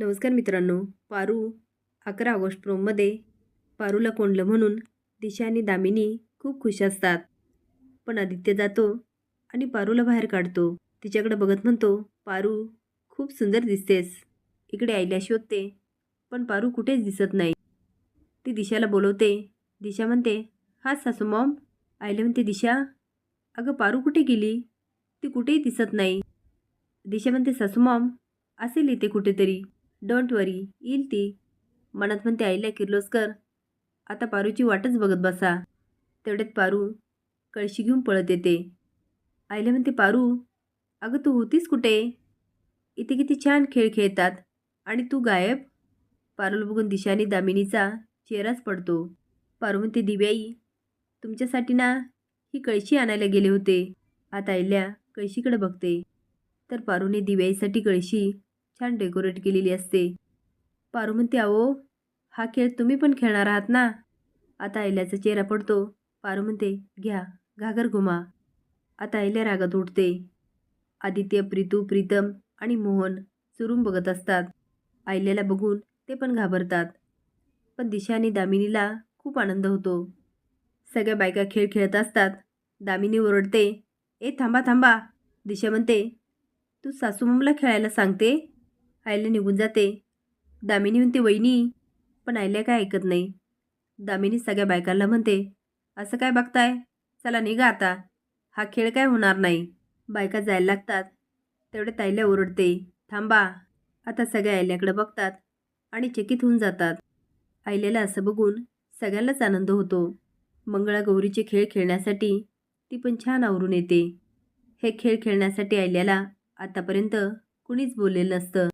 नमस्कार मित्रांनो. पारू अकरा ऑगस्ट प्रोममध्ये पारूला कोंडलं म्हणून दिशा आणि दामिनी खूप खुश असतात. पण आदित्य जातो आणि पारूला बाहेर काढतो. तिच्याकडे बघत म्हणतो पारू खूप सुंदर दिसतेस. इकडे आईला शोधते पण पारू कुठेच दिसत नाही. ती दिशाला बोलवते. दिशा म्हणते हा सासू मॉम. आईला म्हणते दिशा अगं पारू कुठे गेली? ती कुठेही दिसत नाही. दिशा म्हणते सासू मॉम असेल इथे कुठेतरी. डोंट वरी येईल ती. मनात म्हणते आईला किर्लोस्कर आता पारूची वाटच बघत बसा. तेवढ्यात पारू कळशी घेऊन पळत येते. आईला म्हणते पारू अगं तू होतीस कुठे? इथे किती छान खेळ खेळतात. आणि तू गायब? पारूला बघून दिशानी दामिनीचा चेहराच पडतो. पारू म्हणते दिव्याई तुमच्यासाठी ना ही कळशी आणायला गेले होते. आता आईल्या कळशीकडे बघते. तर पारूने दिव्याईसाठी कळशी छान डेकोरेट केलेली असते. पारू म्हणते अहो हा खेळ तुम्ही पण खेळणार आहात ना? आता आयल्याचा चेहरा पडतो. पारू म्हणते घ्या घागर घुमा. आता आयल्या रागात उठते. आदित्य प्रीतू प्रीतम आणि मोहन चुरून बघत असतात. आयल्याला बघून ते पण घाबरतात. पण दिशा आणि दामिनीला खूप आनंद होतो. सगळ्या बायका खेळ खेळत असतात. दामिनी ओरडते ए थांबा थांबा. दिशा म्हणते तू सासूमला खेळायला सांगते? आयल्या निघून जाते. दामिनी म्हणते वहिनी पण आयल्या काय ऐकत नाही. दामिनी सगळ्या बायकांना म्हणते असं काय बघताय? चला निघा आता. हा खेळ काय होणार नाही. बायका जायला लागतात. तेवढे ताईल्या ओरडते थांबा. आता सगळ्या आयल्याकडे बघतात आणि चकित होऊन जातात. आयल्याला असं बघून सगळ्यांनाच आनंद होतो. मंगळागौरीचे खेळ खेळण्यासाठी ती पण छान आवरून येते. हे खेळ खेळण्यासाठी आयल्याला आतापर्यंत कुणीच बोललेलं नसतं.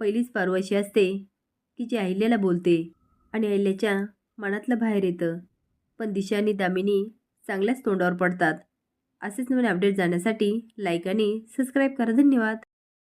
पहिलीच पारवाशी असते. की जी अहिल्याला बोलते आणि अहिल्याच्या मनातलं बाहेर येतं. पण दिशा आणि दामिनी चांगल्याच तोंडावर पडतात. असेच नवीन अपडेट जाण्यासाठी लाईक आणि सबस्क्राईब करा. धन्यवाद.